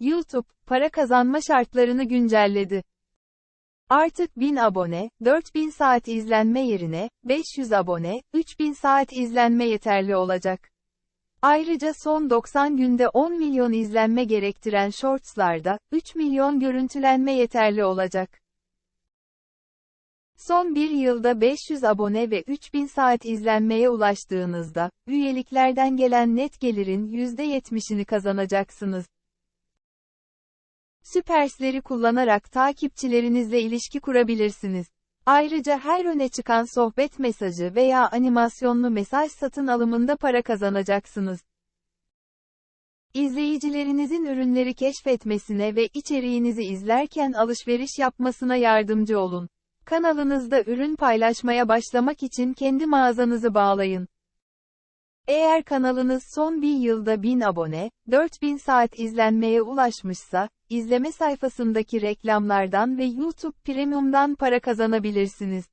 YouTube, para kazanma şartlarını güncelledi. Artık 1000 abone, 4000 saat izlenme yerine, 500 abone, 3000 saat izlenme yeterli olacak. Ayrıca son 90 günde 10 milyon izlenme gerektiren Shorts'larda, 3 milyon görüntülenme yeterli olacak. Son bir yılda 500 abone ve 3000 saat izlenmeye ulaştığınızda, üyeliklerden gelen net gelirin %70'ini kazanacaksınız. Süpersleri kullanarak takipçilerinizle ilişki kurabilirsiniz. Ayrıca her öne çıkan sohbet mesajı veya animasyonlu mesaj satın alımında para kazanacaksınız. İzleyicilerinizin ürünleri keşfetmesine ve içeriğinizi izlerken alışveriş yapmasına yardımcı olun. Kanalınızda ürün paylaşmaya başlamak için kendi mağazanızı bağlayın. Eğer kanalınız son bir yılda 1000 abone, 4000 saat izlenmeye ulaşmışsa, izleme sayfasındaki reklamlardan ve YouTube Premium'dan para kazanabilirsiniz.